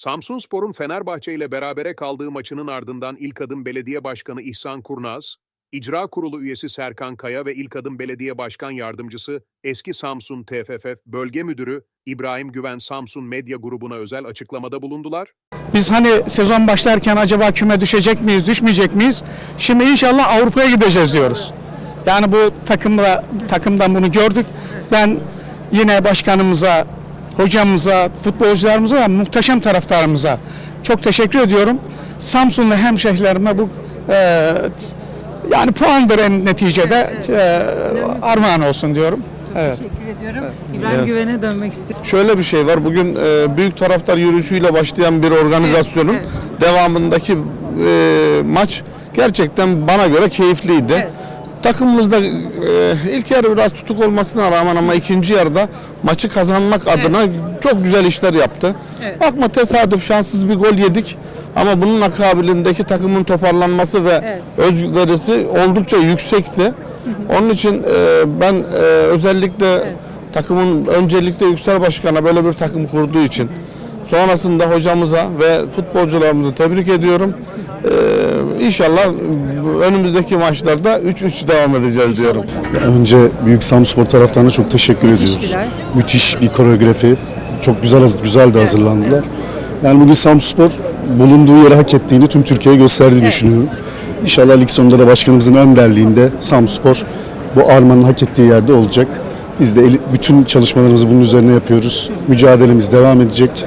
Samsunspor'un Fenerbahçe ile berabere kaldığı maçının ardından İlk Adım Belediye Başkanı İhsan Kurnaz, İcra Kurulu üyesi Serkan Kaya ve İlk Adım Belediye Başkan Yardımcısı eski Samsun TFF Bölge Müdürü İbrahim Güven Samsun Medya Grubu'na özel açıklamada bulundular. Biz hani sezon başlarken acaba küme düşecek miyiz, düşmeyecek miyiz? Şimdi inşallah Avrupa'ya gideceğiz diyoruz. Yani bu takımla takımdan bunu gördük. Ben yine başkanımıza, hocamıza, futbolcularımıza ve muhteşem taraftarımıza çok teşekkür ediyorum. Samsunlu hemşehrilerime bu e, yani puandır en neticede e, armağan olsun diyorum. Evet. Teşekkür ediyorum. İbrahim Güven'e dönmek istiyorum. Şöyle bir şey var. Bugün e, büyük taraftar yürüyüşüyle başlayan bir organizasyonun Evet, devamındaki e, maç gerçekten bana göre keyifliydi. Evet. Takımımızda e, ilk yarı biraz tutuk olmasına rağmen ama ikinci yarıda maçı kazanmak adına çok güzel işler yaptı. Evet. Bakma tesadüf şanssız bir gol yedik ama bunun akabindeki takımın toparlanması ve Evet. özverisi oldukça yüksekti. Onun için e, ben e, özellikle takımın öncelikle Yüksel Başkan'a böyle bir takım kurduğu için sonrasında hocamıza ve futbolcularımızı tebrik ediyorum. E, inşallah önümüzdeki maçlarda 3-3 devam edeceğiz diyorum. Önce Büyük Samspor taraftarına çok teşekkür ediyoruz. Müthiş bir koreografi. Çok güzel güzel de hazırlandılar. Yani bugün Samspor bulunduğu yeri hak ettiğini tüm Türkiye'ye gösterdiğini düşünüyorum. İnşallah lig sonunda da başkanımızın önderliğinde Samspor bu armanın hak ettiği yerde olacak. Biz de bütün çalışmalarımızı bunun üzerine yapıyoruz. Mücadelemiz devam edecek.